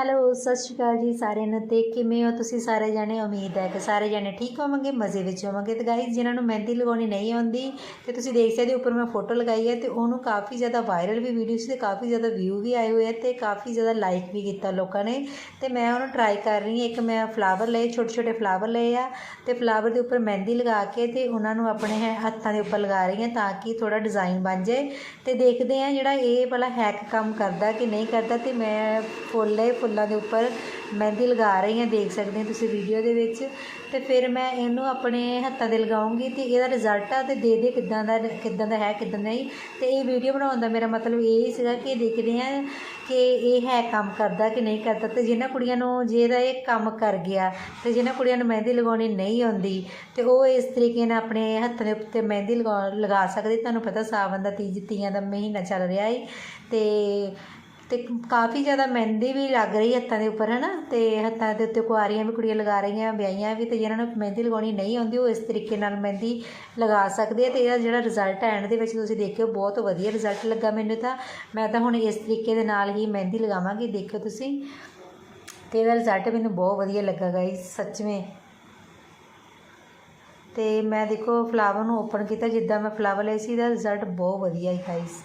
Hello, ਸਤਿ ਸ਼੍ਰੀ ਅਕਾਲ ਜੀ ਸਾਰਿਆਂ ਨੂੰ। ਤੇ ਕਿਵੇਂ ਹੋ ਤੁਸੀਂ ਸਾਰੇ ਜਾਣੇ? ਉਮੀਦ ਹੈ ਕਿ ਸਾਰੇ ਜਾਣੇ ਠੀਕ ਹੋਵੋਗੇ, ਮਜ਼ੇ ਵਿੱਚ ਹੋਵੋਗੇ। ਤੇ ਗਾਇਜ਼ ਜਿਨ੍ਹਾਂ ਨੂੰ ਮਹਿੰਦੀ ਲਗਾਉਣੀ ਨਹੀਂ ਆਉਂਦੀ, ਤੇ ਤੁਸੀਂ ਦੇਖ ਸਕਦੇ ਹੋ ਉੱਪਰ ਮੈਂ ਫੋਟੋ ਲਗਾਈ ਹੈ ਤੇ ਉਹਨੂੰ ਕਾਫੀ ਜ਼ਿਆਦਾ ਵਾਇਰਲ ਵੀ ਵੀਡੀਓ ਸੀ ਤੇ ਕਾਫੀ ਜ਼ਿਆਦਾ ਵਿਊ ਵੀ ਆਏ ਹੋਏ ਆ ਤੇ ਕਾਫੀ ਜ਼ਿਆਦਾ ਲਾਈਕ ਵੀ ਕੀਤਾ ਲੋਕਾਂ ਨੇ। ਤੇ ਮੈਂ ਉਹਨੂੰ ਟਰਾਈ ਕਰ ਰਹੀ ਹਾਂ। ਇੱਕ ਮੈਂ ਫਲਾਵਰ ਲਏ ਛੋਟੇ ਛੋਟੇ ਫਲਾਵਰ ਲਏ ਆ ਤੇ ਫਲਾਵਰ ਦੇ ਉੱਪਰ ਮਹਿੰਦੀ ਲਗਾ ਕੇ ਤੇ ਉਹਨਾਂ ਨੂੰ ਆਪਣੇ ਹੈ, ਹੱਥਾਂ ਦੇ ਉੱਪਰ ਲਗਾ ਰਹੀ ਹਾਂ ਤਾਂ ਕਿ ਥੋੜਾ ਡਿਜ਼ਾਈਨ ਬਣ ਜਾਏ। ਤੇ ਦੇਖਦੇ ਆ ਜਿਹੜਾ ਇਹ ਵਾਲਾ ਹੈਕ ਕੰਮ ਕਰਦਾ ਕਿ ਨਹੀਂ ਕਰਦਾ ਤੇ ਮੈਂ ਫੁੱਲੇ ਫੁੱਲਾਂ ਦੇ ਉੱਪਰ ਮਹਿੰਦੀ ਲਗਾ ਰਹੀ ਹਾਂ, ਦੇਖ ਸਕਦੇ ਹੋ ਤੁਸੀਂ ਵੀਡੀਓ ਦੇ ਵਿੱਚ। ਤੇ ਫਿਰ ਮੈਂ ਇਹਨੂੰ ਆਪਣੇ ਹੱਥਾਂ ਦੇ ਲਗਾਉਂਗੀ ਤੇ ਇਹਦਾ ਰਿਜ਼ਲਟ ਆ ਤੇ ਦੇ ਦੇ ਕਿੱਦਾਂ ਦਾ ਕਿੱਦਾਂ ਦਾ ਹੈ, ਕਿੱਦਾਂ ਨਹੀਂ। ਤੇ ਇਹ ਵੀਡੀਓ ਬਣਾਉਣ ਦਾ ਮੇਰਾ ਮਤਲਬ ਇਹ ਹੀ ਸੀਗਾ ਕਿ ਦੇਖਦੇ ਆ ਕਿ ਇਹ ਹੈ ਕੰਮ ਕਰਦਾ ਕਿ ਨਹੀਂ ਕਰਦਾ। ਤੇ ਜਿਨ੍ਹਾਂ ਕੁੜੀਆਂ ਨੂੰ ਜੇ ਇਹਦਾ ਇਹ ਕੰਮ ਕਰ ਗਿਆ ਤੇ ਜਿਨ੍ਹਾਂ ਕੁੜੀਆਂ ਨੂੰ ਮਹਿੰਦੀ ਲਗਾਉਣੀ ਨਹੀਂ ਆਉਂਦੀ ਤੇ ਉਹ ਇਸ ਤਰੀਕੇ ਨਾਲ ਆਪਣੇ ਹੱਥ ਦੇ ਉੱਤੇ ਮਹਿੰਦੀ ਲਗਾ ਲਗਾ ਸਕਦੇ। ਤੁਹਾਨੂੰ ਪਤਾ ਸਾਵਨ ਦਾ ਤੀਜ ਤੀਆਂ ਦਾ ਮਹੀਨਾ ਚੱਲ ਰਿਹਾ ਹੈ ਤੇ ਤੇ ਕਾਫੀ ਜ਼ਿਆਦਾ ਮਹਿੰਦੀ ਵੀ ਲੱਗ ਰਹੀ ਹੱਥਾਂ ਦੇ ਉੱਪਰ, ਹਨਾ? ਤੇ ਹੱਥਾਂ ਦੇ ਉੱਤੇ ਕੁਆਰੀਆਂ ਵੀ ਕੁੜੀਆਂ ਲਗਾ ਰਹੀਆਂ, ਵਿਆਹੀਆਂ ਵੀ, ਤੇ ਜਿਹਨਾਂ ਨੂੰ ਮਹਿੰਦੀ ਲਗਾਉਣੀ ਨਹੀਂ ਆਉਂਦੀ, ਉਹ ਇਸ ਤਰੀਕੇ ਨਾਲ ਮਹਿੰਦੀ ਲਗਾ ਸਕਦੇ ਆ, ਤੇ ਇਹਦਾ ਜਿਹੜਾ ਰਿਜ਼ਲਟ ਐਂਡ ਦੇ ਵਿੱਚ ਤੁਸੀਂ ਦੇਖਿਓ, ਬਹੁਤ ਵਧੀਆ ਰਿਜ਼ਲਟ ਲੱਗਾ ਮੈਨੂੰ ਤਾਂ। ਮੈਂ ਤਾਂ ਹੁਣ ਇਸ ਤਰੀਕੇ ਦੇ ਨਾਲ ਹੀ ਮਹਿੰਦੀ ਲਗਾਵਾਂਗੀ, ਦੇਖਿਓ ਤੁਸੀਂ। ਤੇ ਇਹਦਾ ਰਿਜ਼ਲਟ ਮੈਨੂੰ ਬਹੁਤ ਵਧੀਆ ਲੱਗਾ ਗਾਇਸ ਸੱਚਵੇਂ। ਤੇ ਮੈਂ ਦੇਖੋ ਫਲਾਵਰ ਨੂੰ ਓਪਨ ਕੀਤਾ, ਜਿੱਦਾਂ ਮੈਂ ਫਲਾਵਰ ਲਈ ਸੀ, ਇਹਦਾ ਰਿਜ਼ਲਟ ਬਹੁਤ ਵਧੀਆ ਹੈ ਗਾਇਸ